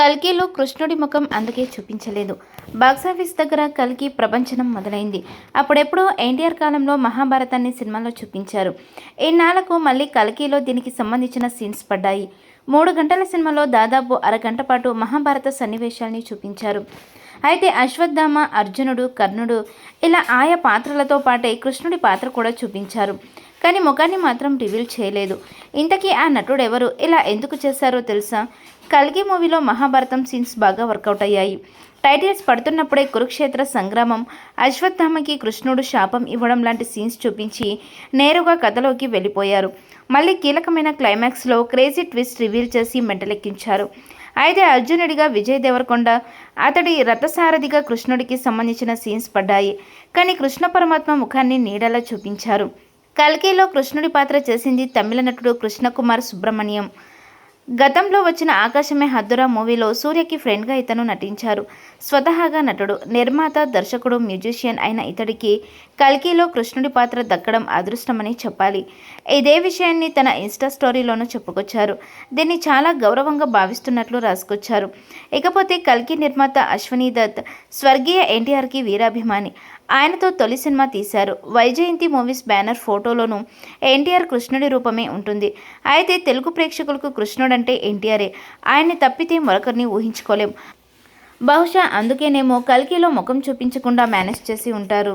కల్కిలో కృష్ణుడి ముఖం అందుకే చూపించలేదు. బాక్సాఫీస్ దగ్గర కల్కి ప్రపంచనం మొదలైంది. అప్పుడెప్పుడో ఎన్టీఆర్ కాలంలో మహాభారతాన్ని సినిమాలో చూపించారు. ఇన్నాళ్ళకు మళ్ళీ కల్కిలో దీనికి సంబంధించిన సీన్స్ పడ్డాయి. మూడు గంటల సినిమాలో దాదాపు అరగంట పాటు మహాభారత సన్నివేశాల్ని చూపించారు. అయితే అశ్వత్థామ అర్జునుడు కర్ణుడు ఇలా ఆయా పాత్రలతో పాటే కృష్ణుడి పాత్ర కూడా చూపించారు. కానీ ముఖాన్ని మాత్రం రివీల్ చేయలేదు. ఇంతకీ ఆ నటుడు ఎవరు ఇలా ఎందుకు చేశారో తెలుసా? కల్గి మూవీలో మహాభారతం సీన్స్ బాగా వర్కౌట్ అయ్యాయి. టైటిల్స్ పడుతున్నప్పుడే కురుక్షేత్ర సంగ్రామం అశ్వత్థామకి కృష్ణుడు శాపం ఇవ్వడం లాంటి సీన్స్ చూపించి నేరుగా కథలోకి వెళ్ళిపోయారు. మళ్ళీ కీలకమైన క్లైమాక్స్లో క్రేజీ ట్విస్ట్ రివీల్ చేసి మెంటలెక్కించారు. అయితే అర్జునుడిగా విజయ్ దేవరకొండ అతడి రథసారథిగా కృష్ణుడికి సంబంధించిన సీన్స్ పడ్డాయి. కానీ కృష్ణ పరమాత్మ ముఖాన్ని నీడలా చూపించారు. కల్కిలో కృష్ణుడి పాత్ర చేసింది తమిళ నటుడు కృష్ణకుమార్ సుబ్రహ్మణ్యం. గతంలో వచ్చిన ఆకాశమే హద్దురా మూవీలో సూర్యకి ఫ్రెండ్గా ఇతను నటించారు. స్వతహాగా నటుడు నిర్మాత దర్శకుడు మ్యూజిషియన్ అయిన ఇతడికి కల్కిలో కృష్ణుడి పాత్ర దక్కడం అదృష్టమని చెప్పాలి. ఇదే విషయాన్ని తన ఇన్స్టా స్టోరీలోనూ చెప్పుకొచ్చారు. దీన్ని చాలా గౌరవంగా భావిస్తున్నట్లు రాసుకొచ్చారు. ఇకపోతే కల్కి నిర్మాత అశ్వనీ దత్ స్వర్గీయ ఎన్టీఆర్కి వీరాభిమాని. ఆయనతో తొలి సినిమా తీశారు. వైజయంతి మూవీస్ బ్యానర్ ఫోటోలోనూ ఎన్టీఆర్ కృష్ణుడి రూపమే ఉంటుంది. అయితే తెలుగు ప్రేక్షకులకు కృష్ణుడంటే ఎన్టీఆరే. ఆయన్ని తప్పితే మరొకరిని ఊహించుకోలేం. బహుశా అందుకేనేమో కల్కిలో ముఖం చూపించకుండా మేనేజ్ చేసి ఉంటారు.